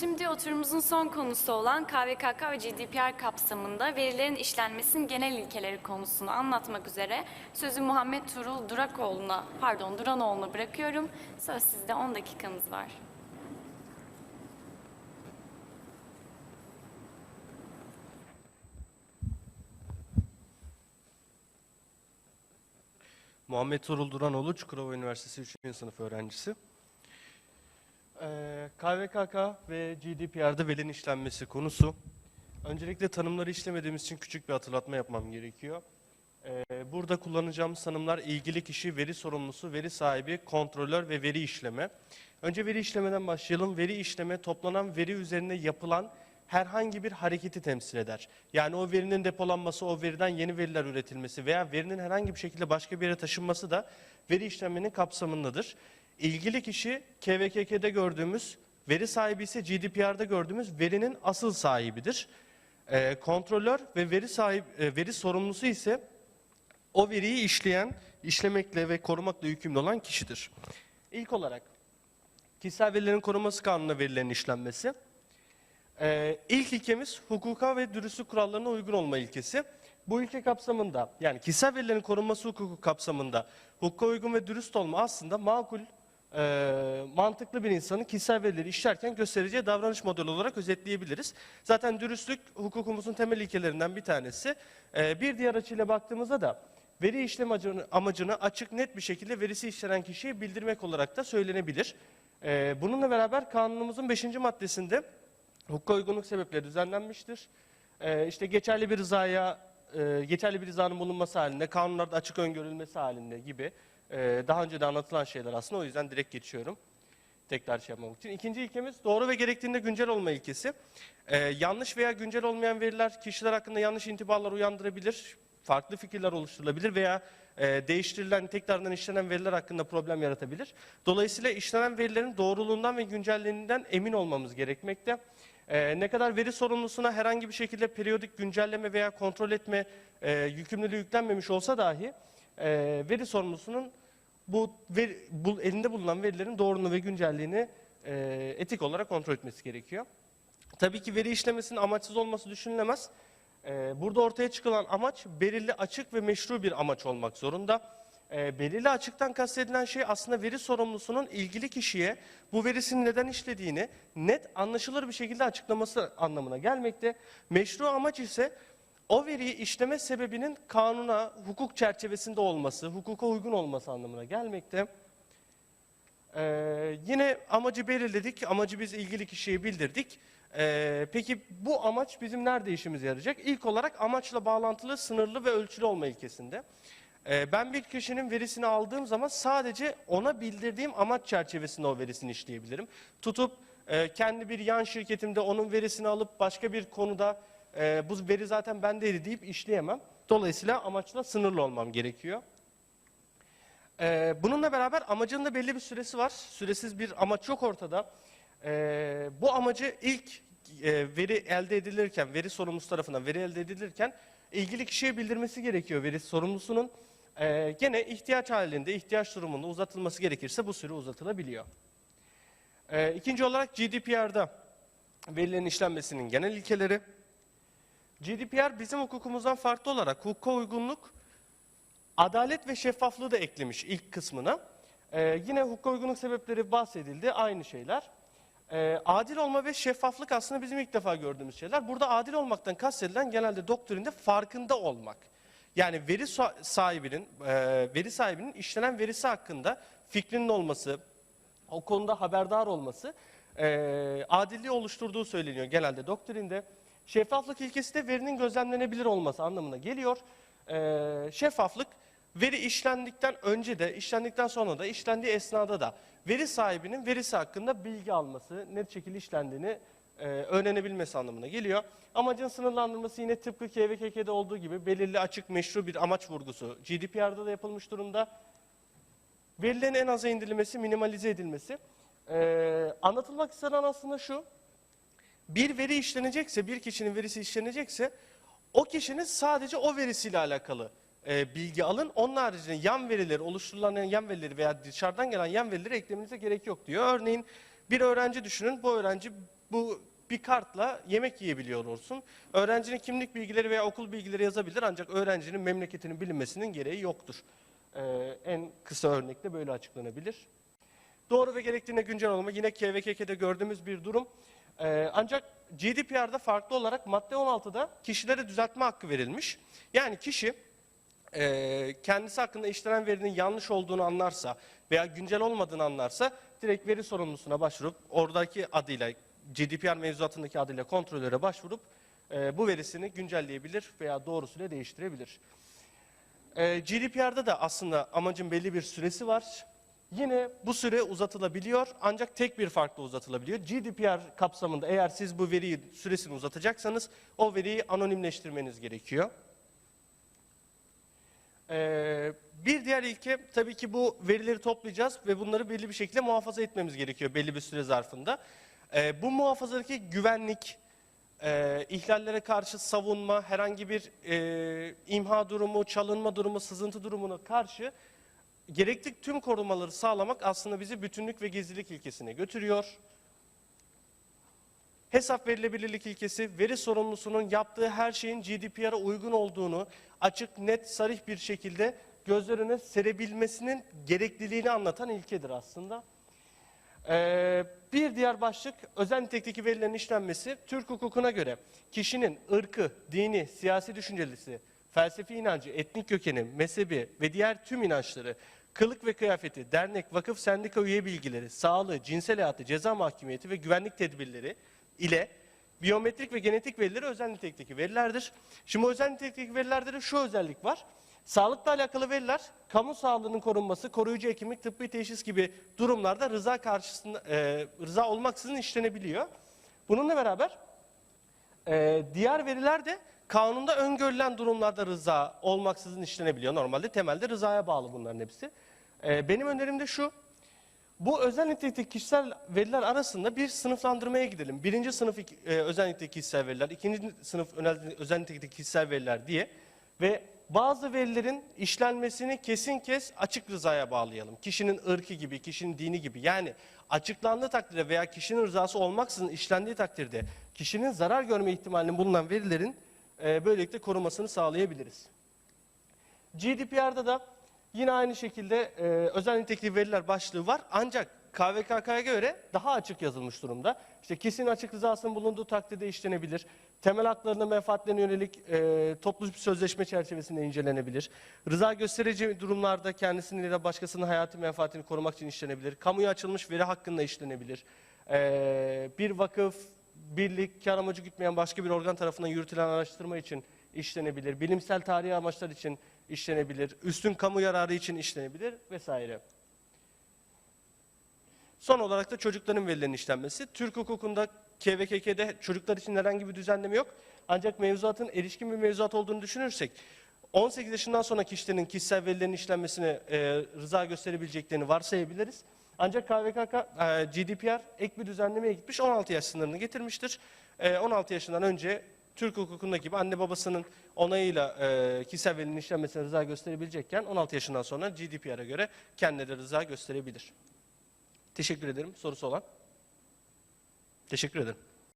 Şimdi oturumumuzun son konusu olan KVKK ve GDPR kapsamında verilerin işlenmesinin genel ilkeleri konusunu anlatmak üzere sözü Muhammed Turul Durakoğlu'na, pardon Duranoğlu'na bırakıyorum. Söz sizde 10 dakikanız var. Muhammed Turul Duranoğlu, Çukurova Üniversitesi 3. sınıf öğrencisi. KVKK ve GDPR'da velin işlenmesi konusu. Öncelikle tanımları işlemediğimiz için küçük bir hatırlatma yapmam gerekiyor. Ee, burada kullanacağımız tanımlar ilgili kişi, veri sorumlusu, veri sahibi, kontrolör ve veri işleme. Önce veri işlemeden başlayalım. Veri işleme toplanan veri üzerine yapılan herhangi bir hareketi temsil eder. Yani o verinin depolanması, o veriden yeni veriler üretilmesi veya verinin herhangi bir şekilde başka bir yere taşınması da veri işleminin kapsamındadır. İlgili kişi KVKK'de gördüğümüz, veri sahibi ise GDPR'da gördüğümüz verinin asıl sahibidir. Ee, kontrolör ve veri sahip e, veri sorumlusu ise o veriyi işleyen, işlemekle ve korumakla yükümlü olan kişidir. İlk olarak kişisel verilerin korunması kanununa verilerin işlenmesi. Ee, ilk ilkemiz hukuka ve dürüstlük kurallarına uygun olma ilkesi. Bu ilke kapsamında yani kişisel verilerin korunması hukuku kapsamında hukuka uygun ve dürüst olma aslında makul, e, mantıklı bir insanın kişisel verileri işlerken göstereceği davranış modeli olarak özetleyebiliriz. Zaten dürüstlük hukukumuzun temel ilkelerinden bir tanesi. Ee, bir diğer açıyla baktığımızda da veri işlem amacını, açık net bir şekilde verisi işlenen kişiye bildirmek olarak da söylenebilir. Ee, bununla beraber kanunumuzun 5. maddesinde hukuka uygunluk sebepleri düzenlenmiştir. Ee, işte geçerli bir rızaya, e, geçerli bir rızanın bulunması halinde, kanunlarda açık öngörülmesi halinde gibi e, daha önce de anlatılan şeyler aslında o yüzden direkt geçiyorum. Tekrar şey yapmamak için. İkinci ilkemiz doğru ve gerektiğinde güncel olma ilkesi. Ee, yanlış veya güncel olmayan veriler kişiler hakkında yanlış intibalar uyandırabilir, farklı fikirler oluşturulabilir veya e, değiştirilen, tekrardan işlenen veriler hakkında problem yaratabilir. Dolayısıyla işlenen verilerin doğruluğundan ve güncelliğinden emin olmamız gerekmekte. Ee, ne kadar veri sorumlusuna herhangi bir şekilde periyodik güncelleme veya kontrol etme e, yükümlülüğü yüklenmemiş olsa dahi e, veri sorumlusunun bu, veri, bu elinde bulunan verilerin doğruluğunu ve güncelliğini e, etik olarak kontrol etmesi gerekiyor. Tabii ki veri işlemesinin amaçsız olması düşünülemez. Ee, burada ortaya çıkılan amaç belirli açık ve meşru bir amaç olmak zorunda. Ee, belirli açıktan kastedilen şey aslında veri sorumlusunun ilgili kişiye bu verisini neden işlediğini net anlaşılır bir şekilde açıklaması anlamına gelmekte. Meşru amaç ise o veriyi işleme sebebinin kanuna, hukuk çerçevesinde olması, hukuka uygun olması anlamına gelmekte. Ee, yine amacı belirledik, amacı biz ilgili kişiye bildirdik. Ee, peki bu amaç bizim nerede işimize yarayacak? İlk olarak amaçla bağlantılı, sınırlı ve ölçülü olma ilkesinde. Ee, ben bir kişinin verisini aldığım zaman sadece ona bildirdiğim amaç çerçevesinde o verisini işleyebilirim. Tutup e, kendi bir yan şirketimde onun verisini alıp başka bir konuda e, bu veri zaten bendeydi deyip işleyemem. Dolayısıyla amaçla sınırlı olmam gerekiyor. Ee, bununla beraber amacın da belli bir süresi var. Süresiz bir amaç yok ortada. Ee, bu amacı ilk e, veri elde edilirken, veri sorumlusu tarafından veri elde edilirken ilgili kişiye bildirmesi gerekiyor veri sorumlusunun. Ee, gene ihtiyaç halinde, ihtiyaç durumunda uzatılması gerekirse bu süre uzatılabiliyor. Ee, ikinci olarak GDPR'da verilerin işlenmesinin genel ilkeleri. GDPR bizim hukukumuzdan farklı olarak hukuka uygunluk, Adalet ve şeffaflığı da eklemiş ilk kısmına. Ee, yine hukuka uygunluk sebepleri bahsedildi. Aynı şeyler. Ee, adil olma ve şeffaflık aslında bizim ilk defa gördüğümüz şeyler. Burada adil olmaktan kastedilen genelde doktrinde farkında olmak. Yani veri sa- sahibinin, e, veri sahibinin işlenen verisi hakkında fikrinin olması, o konuda haberdar olması e, adilliği oluşturduğu söyleniyor genelde doktrinde. Şeffaflık ilkesi de verinin gözlemlenebilir olması anlamına geliyor. E, şeffaflık veri işlendikten önce de, işlendikten sonra da, işlendiği esnada da veri sahibinin verisi hakkında bilgi alması, net şekilde işlendiğini e, öğrenebilmesi anlamına geliyor. Amacın sınırlandırması yine tıpkı KVKK'de olduğu gibi belirli açık meşru bir amaç vurgusu GDPR'da da yapılmış durumda. Verilerin en aza indirilmesi, minimalize edilmesi. Ee, anlatılmak istenen aslında şu. Bir veri işlenecekse, bir kişinin verisi işlenecekse o kişinin sadece o verisiyle alakalı e, bilgi alın. Onun haricinde yan verileri, oluşturulan yan verileri veya dışarıdan gelen yan verileri eklemenize gerek yok diyor. Örneğin bir öğrenci düşünün. Bu öğrenci Bu bir kartla yemek yiyebiliyor olursun. Öğrencinin kimlik bilgileri veya okul bilgileri yazabilir ancak öğrencinin memleketinin bilinmesinin gereği yoktur. Ee, en kısa örnekle böyle açıklanabilir. Doğru ve gerektiğine güncel olma yine KVKK'de gördüğümüz bir durum. Ee, ancak GDPR'da farklı olarak madde 16'da kişilere düzeltme hakkı verilmiş. Yani kişi e, kendisi hakkında işlenen verinin yanlış olduğunu anlarsa veya güncel olmadığını anlarsa direkt veri sorumlusuna başvurup oradaki adıyla GDPR mevzuatındaki adıyla kontrolöre başvurup e, bu verisini güncelleyebilir veya doğrusuyla değiştirebilir. E, GDPR'da da aslında amacın belli bir süresi var. Yine bu süre uzatılabiliyor ancak tek bir farkla uzatılabiliyor. GDPR kapsamında eğer siz bu veriyi süresini uzatacaksanız o veriyi anonimleştirmeniz gerekiyor. Ee, bir diğer ilke tabii ki bu verileri toplayacağız ve bunları belli bir şekilde muhafaza etmemiz gerekiyor belli bir süre zarfında. Ee, bu muhafazadaki güvenlik, e, ihlallere karşı savunma, herhangi bir e, imha durumu, çalınma durumu, sızıntı durumuna karşı gerekli tüm korumaları sağlamak aslında bizi bütünlük ve gizlilik ilkesine götürüyor. Hesap verilebilirlik ilkesi, veri sorumlusunun yaptığı her şeyin GDPR'a uygun olduğunu açık, net, sarih bir şekilde gözler önüne serebilmesinin gerekliliğini anlatan ilkedir aslında. Ee, bir diğer başlık özel nitelikteki verilerin işlenmesi Türk hukukuna göre kişinin ırkı, dini, siyasi düşüncelisi, felsefi inancı, etnik kökeni, mezhebi ve diğer tüm inançları, kılık ve kıyafeti, dernek, vakıf, sendika üye bilgileri, sağlığı, cinsel hayatı, ceza mahkumiyeti ve güvenlik tedbirleri ile biyometrik ve genetik verileri özel nitelikteki verilerdir. Şimdi özel nitelikteki verilerde de şu özellik var. Sağlıkla alakalı veriler, kamu sağlığının korunması, koruyucu hekimlik, tıbbi teşhis gibi durumlarda rıza karşısında e, rıza olmaksızın işlenebiliyor. Bununla beraber e, diğer veriler de kanunda öngörülen durumlarda rıza olmaksızın işlenebiliyor. Normalde temelde rızaya bağlı bunların hepsi. E, benim önerim de şu. Bu özel nitelikteki kişisel veriler arasında bir sınıflandırmaya gidelim. Birinci sınıf e, özel nitelikteki kişisel veriler, ikinci sınıf özel, nitelikteki kişisel veriler diye ve bazı verilerin işlenmesini kesin kes açık rızaya bağlayalım. Kişinin ırkı gibi, kişinin dini gibi. Yani açıklandığı takdirde veya kişinin rızası olmaksızın işlendiği takdirde kişinin zarar görme ihtimalinin bulunan verilerin e, böylelikle korumasını sağlayabiliriz. GDPR'da da yine aynı şekilde e, özel nitelikli veriler başlığı var. Ancak KVKK'ya göre daha açık yazılmış durumda. İşte kesin açık rızasının bulunduğu takdirde işlenebilir. Temel haklarına menfaatlerine yönelik e, toplu bir sözleşme çerçevesinde incelenebilir. Rıza gösterici durumlarda kendisinin ya da başkasının hayati menfaatini korumak için işlenebilir. Kamuya açılmış veri hakkında işlenebilir. E, bir vakıf, birlik, kar amacı gütmeyen başka bir organ tarafından yürütülen araştırma için işlenebilir. Bilimsel tarihi amaçlar için işlenebilir. Üstün kamu yararı için işlenebilir vesaire. Son olarak da çocukların verilerinin işlenmesi. Türk hukukunda KVKK'de çocuklar için herhangi bir düzenleme yok. Ancak mevzuatın erişkin bir mevzuat olduğunu düşünürsek 18 yaşından sonra kişilerin kişisel verilerin işlenmesine e, rıza gösterebileceklerini varsayabiliriz. Ancak KVKK, e, GDPR ek bir düzenlemeye gitmiş 16 yaş sınırını getirmiştir. E, 16 yaşından önce Türk hukukundaki gibi anne babasının onayıyla e, kişisel verinin işlenmesine rıza gösterebilecekken 16 yaşından sonra GDPR'a göre kendileri rıza gösterebilir. Teşekkür ederim. Sorusu olan? Teşekkür ederim.